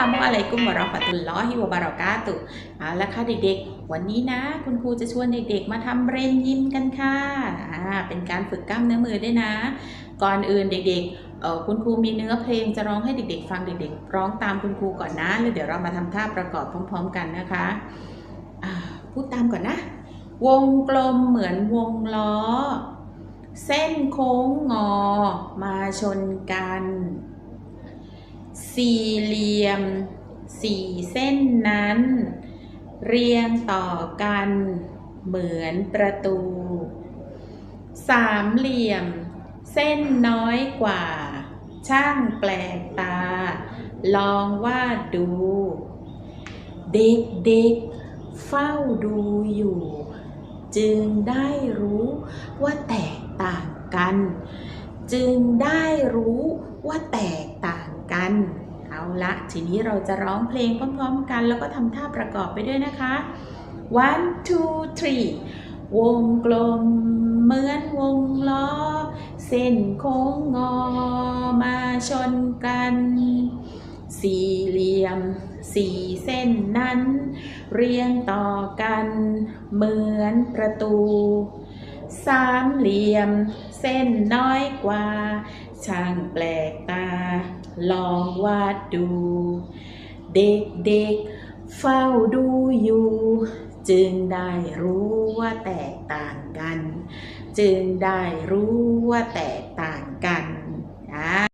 ลามุอะลัยกุมวะเราะห์มะตุลลอฮิวะบารอกาตุเอาละค่ะเด็กๆ วันนี้นะ คุณครูจะชวนเด็กๆ มาทำเบรนยิมกันค่ะอ่าเป็นการฝึกกล้ามเนื้อมือด้วยนะ ก่อนอื่นเด็กๆเออคุณครูมีเนื้อเพลงจะร้องให้เด็กๆ ฟังเด็กๆ ร้องตามคุณครูก่อนนะแล้วเดี๋ยวเรามาทำท่าประกอบพร้อม ๆ กันนะคะอ่าพูดตามก่อนนะ วงกลมเหมือนวงล้อ เส้นโค้งงอมาชนกัน สี่เหลี่ยมสี่เส้นนั้น เรียงต่อกันเหมือนประตู สามเหลี่ยม เส้นน้อยกว่า ช่างแปลกตา ลองวาดดู เด็กๆเฝ้าดูอยู่ จึงได้รู้ว่าแตกต่างกัน จึงได้รู้ว่าแตกต่างกัน เอาละทีนี้เราจะร้องเพลงพร้อมๆกันแล้วก็ทำท่าประกอบไปด้วยนะคะ one two three วงกลมเหมือนวงล้อ เส้นโค้งงอมาชนกัน สี่เหลี่ยม สี่เส้นนั้น เรียงต่อกัน เหมือนประตู สามเหลี่ยม เส้นน้อยกว่า ช่างแปลกตา ลองวาดดู เด็กๆเฝ้าดูอยู่ จึงได้รู้ว่าแตกต่างกัน จึงได้รู้ว่าแตกต่างกันนะ